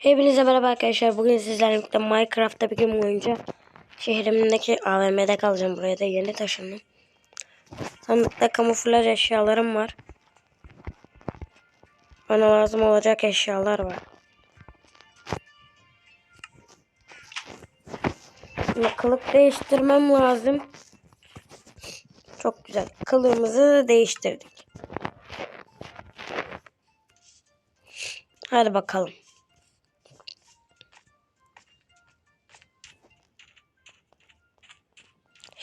Hepinize merhaba arkadaşlar. Bugün sizlerle birlikte Minecraft'ta bir gün boyunca şehrimdeki AVM'de kalacağım. Buraya da yeni taşındım. Sandıkta kamuflaj eşyalarım var. Bana lazım olacak eşyalar var. Şimdi kılık değiştirmem lazım. Çok güzel. Kılığımızı değiştirdik. Hadi bakalım.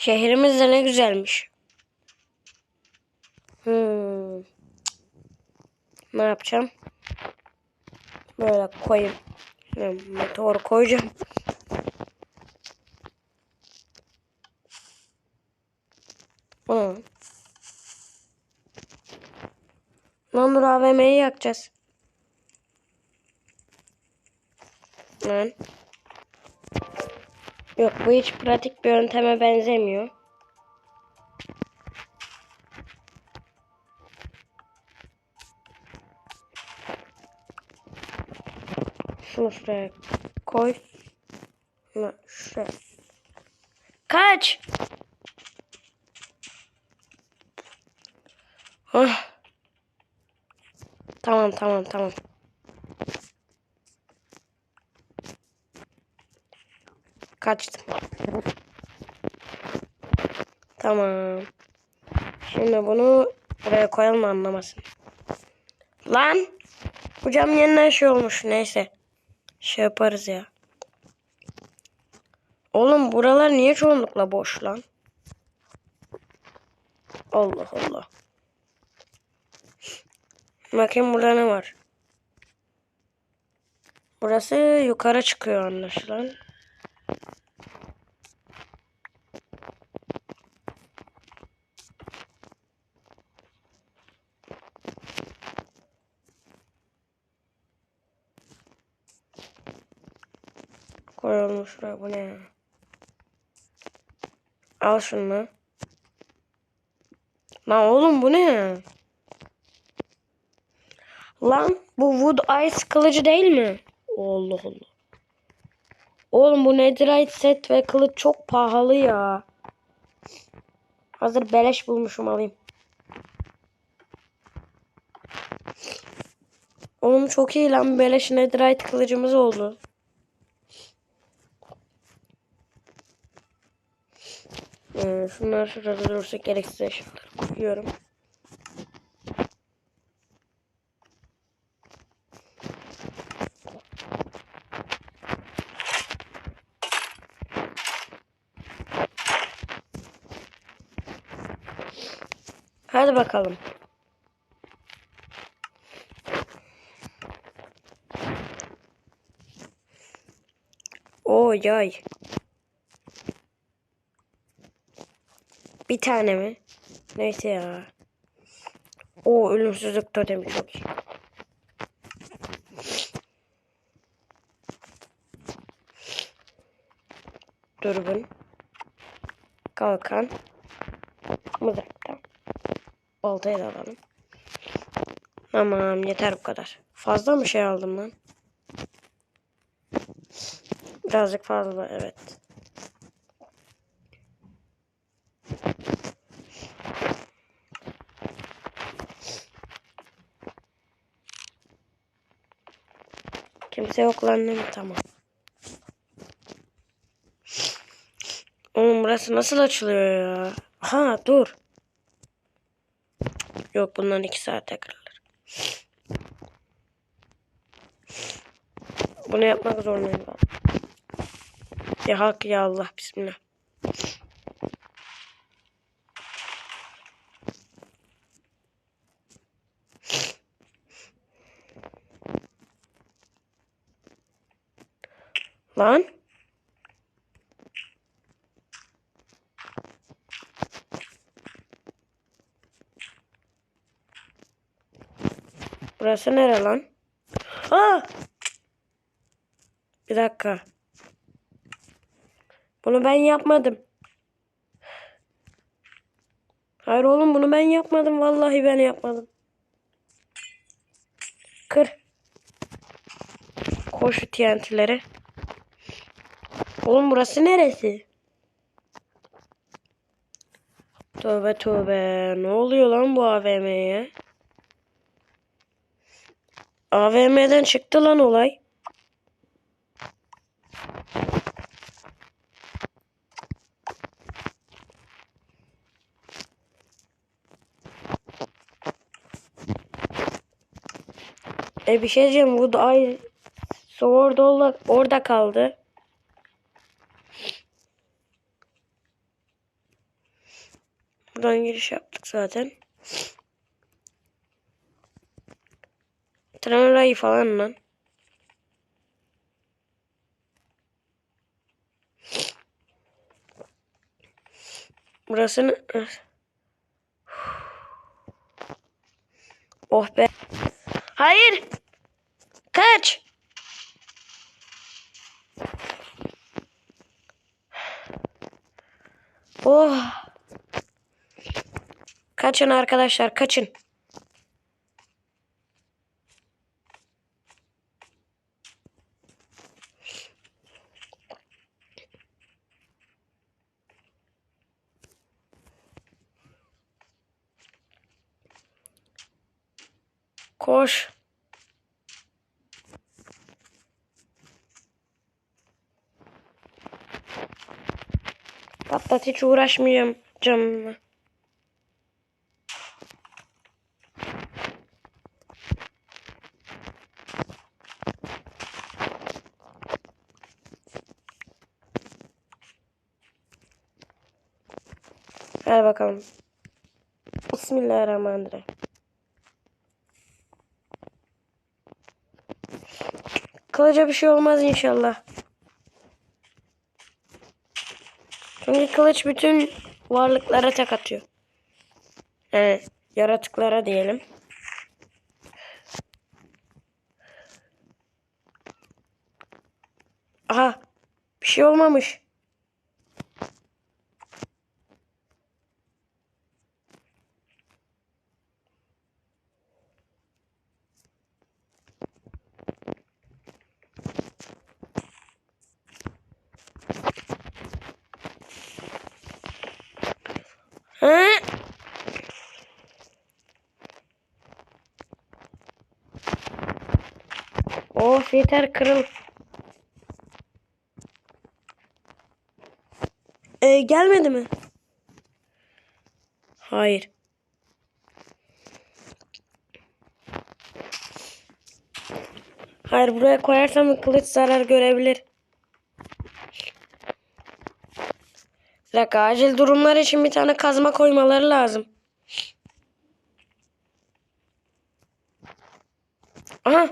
Şehrimiz de ne güzelmiş. Hmm. Ne yapacağım? Böyle koyayım. Şimdi Meteor koyacağım. Ne lan? Lan dur AVM'yi yakacağız. Lan. Yok bu hiç pratik bir yönteme benzemiyor. Şunu şuraya koy. Şunu şuraya. Kaç! Hah. Tamam tamam tamam. Kaçtım. Tamam. Şimdi bunu buraya koyalım anlamasın. Lan! Bu cam yeniden şey olmuş. Neyse. Şey yaparız ya. Oğlum buralar niye çoğunlukla boş lan? Allah Allah. Bakayım burada ne var? Burası yukarı çıkıyor anlaşılan. Şuraya bu ne? Al şunu. Lan oğlum bu ne? Lan bu Wood Ice kılıcı değil mi? Allah Allah. Oğlum bu Netherite set ve kılıç çok pahalı ya. Hazır beleş bulmuşum alayım. Oğlum çok iyi lan beleş Netherite kılıcımız oldu. Ee, şunlar şurada durursa gereksiz eşyaları koyuyorum. Hadi bakalım. Oo yay. Bir tane mi? Neyse ya. O ölümsüzlük totemi çok iyi. Dürbün. Kalkan. Mızrakta. Baltayı da alalım. Tamam yeter bu kadar. Fazla mı şey aldım lan? Birazcık fazla evet. Kimse yok lan değil mi? Tamam. Oğlum burası nasıl açılıyor ya? Ha dur. Yok bundan iki saate kırılır. Bunu yapmak zorundayım ben. Ya hak ya Allah bismillah. Lan. Burası nere lan? Aa! Bir dakika. Bunu ben yapmadım. Hayır oğlum bunu ben yapmadım. Vallahi ben yapmadım. Kır. Koş şu. Oğlum burası neresi? Tövbe tövbe. Ne oluyor lan bu AVM'ye? AVM'den çıktı lan olay. E bir şey diyeceğim. Bu da ay orada, orada kaldı. Buradan giriş yaptık zaten. Tren rayı falan lan. Burasını... Oh be. Hayır. Kaç. Oh. Kaçın arkadaşlar kaçın. Koş. Patlat hiç uğraşmayacağım canımla. Hadi bakalım. Bismillahirrahmanirrahim. Kılıca bir şey olmaz inşallah. Çünkü kılıç bütün varlıklara tek atıyor. Yani yaratıklara diyelim. Aha bir şey olmamış. Hı? Of yeter kırıl. Ee, gelmedi mi? Hayır. Hayır buraya koyarsam kılıç zarar görebilir. Bir acil durumlar için bir tane kazma koymaları lazım. Aha.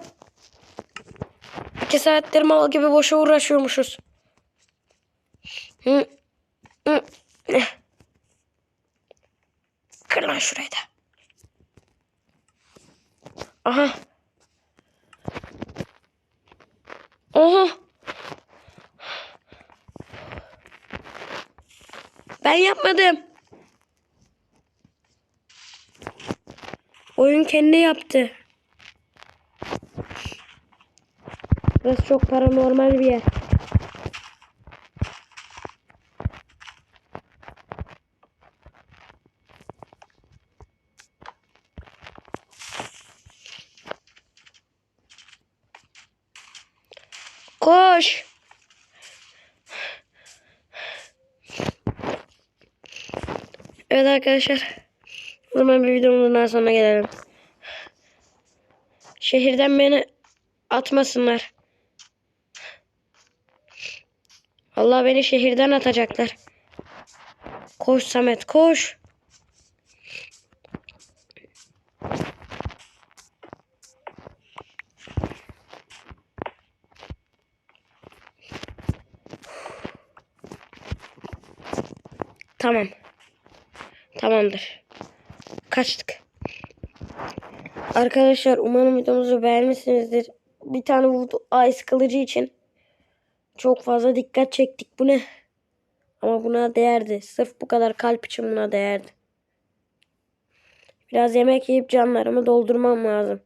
İki saattir mal gibi boşa uğraşıyormuşuz. Hı. Hı. Kır lan şurayı da. Aha. Aha. Yapmadım. Oyun kendi yaptı. Burası çok paranormal bir yer. Koş. Evet arkadaşlar. O zaman bir videomuzun sonuna gelelim. Şehirden beni atmasınlar. Allah beni şehirden atacaklar. Koş Samet koş. Tamam. Tamamdır. Kaçtık. Arkadaşlar umarım videomuzu beğenmişsinizdir. Bir tane vurdu Ice kılıcı için çok fazla dikkat çektik. Bu ne? Ama buna değerdi. Sırf bu kadar kalp için buna değerdi. Biraz yemek yiyip canlarımı doldurmam lazım.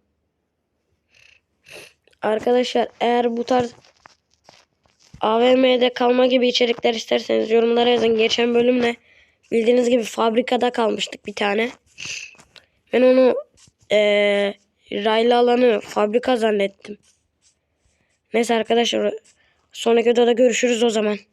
Arkadaşlar eğer bu tarz AVM'de kalma gibi içerikler isterseniz yorumlara yazın. Geçen bölümle bildiğiniz gibi fabrikada kalmıştık bir tane. Ben onu eee raylı alanı fabrika zannettim. Neyse arkadaşlar sonraki videoda görüşürüz o zaman.